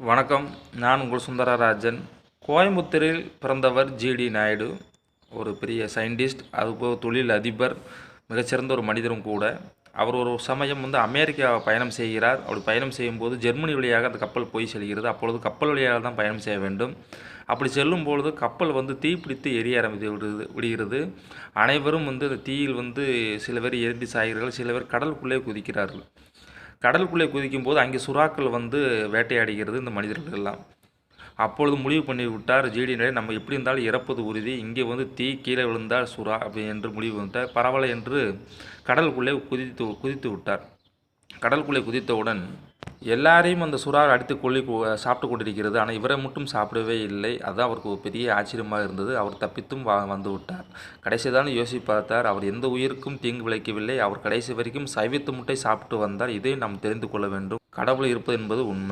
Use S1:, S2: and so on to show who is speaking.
S1: வணக்கம். நான் உங்கள் சுந்தரராஜன். கோயம்புத்தூரில் பிறந்தவர் ஜிடி நாயுடு ஒரு பெரிய சயின்டிஸ்ட் அதுபோக தொழில் அதிபர் மிகச்சிறந்த ஒரு மனிதரும் கூட. அவர் ஒரு சமயம் வந்து அமெரிக்கா பயணம் செய்கிறார். அப்படி பயணம் செய்யும்போது ஜெர்மனி வழியாக அந்த கப்பல் போய் செல்கிறது. அப்பொழுது கப்பல் வழியாக தான் பயணம் செய்ய வேண்டும். அப்படி செல்லும் பொழுது கப்பல் வந்து தீப்பிடித்து எரிய ஆரம்பித்து விடுது விடுகிறது. அனைவரும் வந்து அந்த தீயில் வந்து சில பேர் எரிந்து சாகிறார்கள் சில பேர் கடலுக்குள்ளே குதிக்கிறார்கள். கடலுக்குள்ளே குதிக்கும் போது அங்கே சுறாக்கள் வந்து வேட்டையாடுகிறது இந்த மனிதர்கள் எல்லாம் அப்பொழுது முடிவு பண்ணி விட்டார் ஜிடி நம்ம எப்படி இருந்தாலும் இறப்பது உறுதி. இங்கே வந்து தீ கீழே விழுந்தால் சுறா அப்படி என்று முடிவு பண்ணிட்டார் பரவாயில்ல என்று கடலுக்குள்ளே குதித்து குதித்து விட்டார். கடலுக்குள்ளே குதித்தவுடன் எல்லாரையும் அந்த சுறா அடித்து கொள்ளி சாப்பிட்டு கொண்டிருக்கிறது. ஆனால் இவரை மட்டும் சாப்பிடவே இல்லை. அதுதான் அவருக்கு ஒரு பெரிய ஆச்சரியமாக இருந்தது. அவர் தப்பித்தும் வா வந்து விட்டார். கடைசி தான் யோசித்து பார்த்தார் அவர் எந்த உயிருக்கும் தீங்கு விளைக்கவில்லை அவர் கடைசி வரைக்கும் சைவத்து முட்டை சாப்பிட்டு வந்தார். இதை நாம் தெரிந்து கொள்ள வேண்டும். கடவுள் இருப்பது என்பது உண்மை.